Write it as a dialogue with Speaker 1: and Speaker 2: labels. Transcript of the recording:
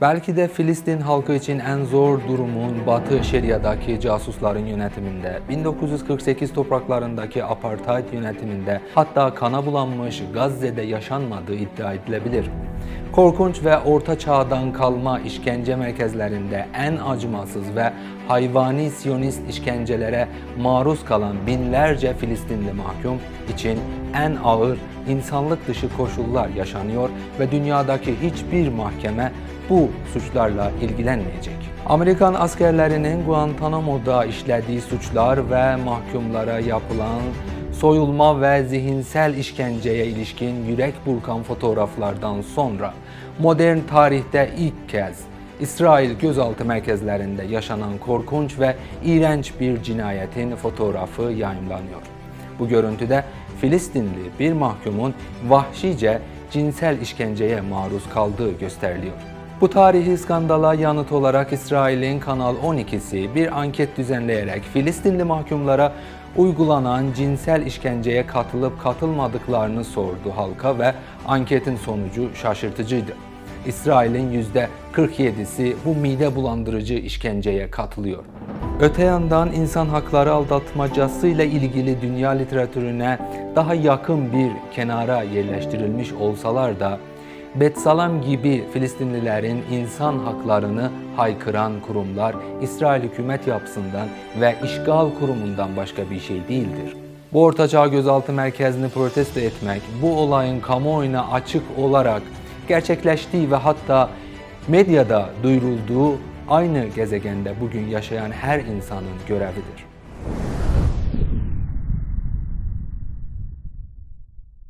Speaker 1: Belki de Filistin halkı için en zor durumun Batı Şeria'daki casusların yönetiminde, 1948 topraklarındaki apartheid yönetiminde, hatta kana bulanmış Gazze'de yaşanmadığı iddia edilebilir. Korkunç ve orta çağdan kalma işkence merkezlerinde en acımasız ve hayvani siyonist işkencelere maruz kalan binlerce Filistinli mahkum için en ağır insanlık dışı koşullar yaşanıyor ve dünyadaki hiçbir mahkeme bu suçlarla ilgilenmeyecek. Amerikan askerlerinin Guantanamo'da işlediği suçlar ve mahkumlara yapılan soyulma ve zihinsel işkenceye ilişkin yürek burkan fotoğraflardan sonra modern tarihte ilk kez İsrail gözaltı merkezlerinde yaşanan korkunç ve iğrenç bir cinayetin fotoğrafı yayımlanıyor. Bu görüntüde Filistinli bir mahkumun vahşice cinsel işkenceye maruz kaldığı gösteriliyor. Bu tarihi skandala yanıt olarak İsrail'in Kanal 12'si bir anket düzenleyerek Filistinli mahkumlara uygulanan cinsel işkenceye katılıp katılmadıklarını sordu halka ve anketin sonucu şaşırtıcıydı. İsrail'in %47'si bu mide bulandırıcı işkenceye katılıyor. Öte yandan insan hakları aldatmacasıyla ilgili dünya literatürüne daha yakın bir kenara yerleştirilmiş olsalar da Betsalam gibi Filistinlilerin insan haklarını haykıran kurumlar İsrail hükümet yapısından ve işgal kurumundan başka bir şey değildir. Bu ortaçağ gözaltı merkezini protesto etmek, bu olayın kamuoyuna açık olarak gerçekleştiği ve hatta medyada duyurulduğu aynı gezegende bugün yaşayan her insanın görevidir.